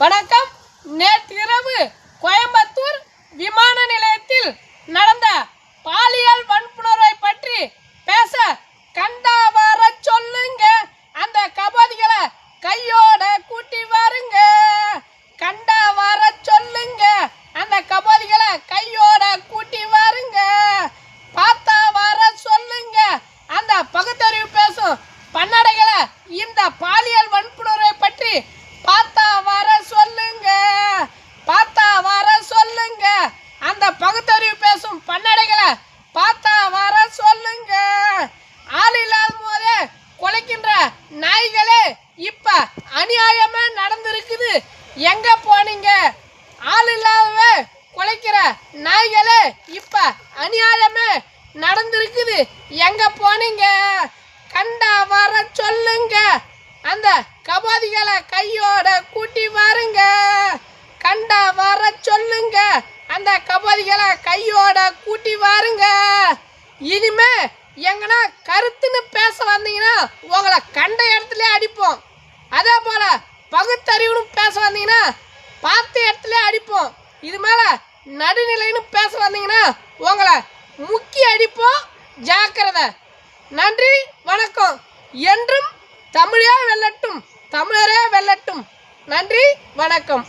வணக்கம். நேற்றிரவு கோயம்புத்தூர் விமான நிலையத்தில் நடந்த பாலியல் வன்புணர்வை பற்றி பேச கண்டா வர சொல்லுங்க அந்த கபதிகளை கையோட கூட்டி வாருங்க கண்டா வர சொல்லுங்க அந்த கபதிகளை கையோட கூட்டி வாருங்க பார்த்தா வர சொல்லுங்க அந்த பகுத்தறிவு பேசும் பன்னடைகளை இந்த பாலியல் வன்புணர்வை பற்றி பார்த்தா வர சொல்லுங்க பார்த்தா வர சொல்லுங்க அந்த பகுத்தறிவு பேசும் பன்னடைகளை பார்த்தா வர சொல்லுங்க ஆள் இல்லாத போதே குலைக்கின்ற நாய்களே இப்ப அநியாயமே நடந்திருக்குது எங்க போனீங்க? ஆள் இல்லாதவ குலைக்கிற நாய்களே இப்ப அநியாயமே நடந்திருக்குது. எங்க போனீங்க? கண்டா வர சொல்லுங்க. அந்த கபாதிகளை கையோட கூட்டி வாருங்க. கண்டா வர சொல்லுங்க. அந்த கபாதிகளை கையோட கூட்டி வாருங்க. இனிமே எங்கன்னா கருத்துன்னு பேச வந்தீங்கன்னா உங்களை கண்ட இடத்துல அடிப்போம். அதே போல பகுத்தறிவுன்னு பேச வந்தீங்கன்னா பார்த்த இடத்துல அடிப்போம். இது மேலே நடுநிலைன்னு பேச வந்தீங்கன்னா உங்களை முக்கிய அடிப்போம் ஜாக்கிரதை. நன்றி வணக்கம். என்றும் தமிழே வெல்லட்டும் தமிழரே வெல்லட்டும். நன்றி வணக்கம்.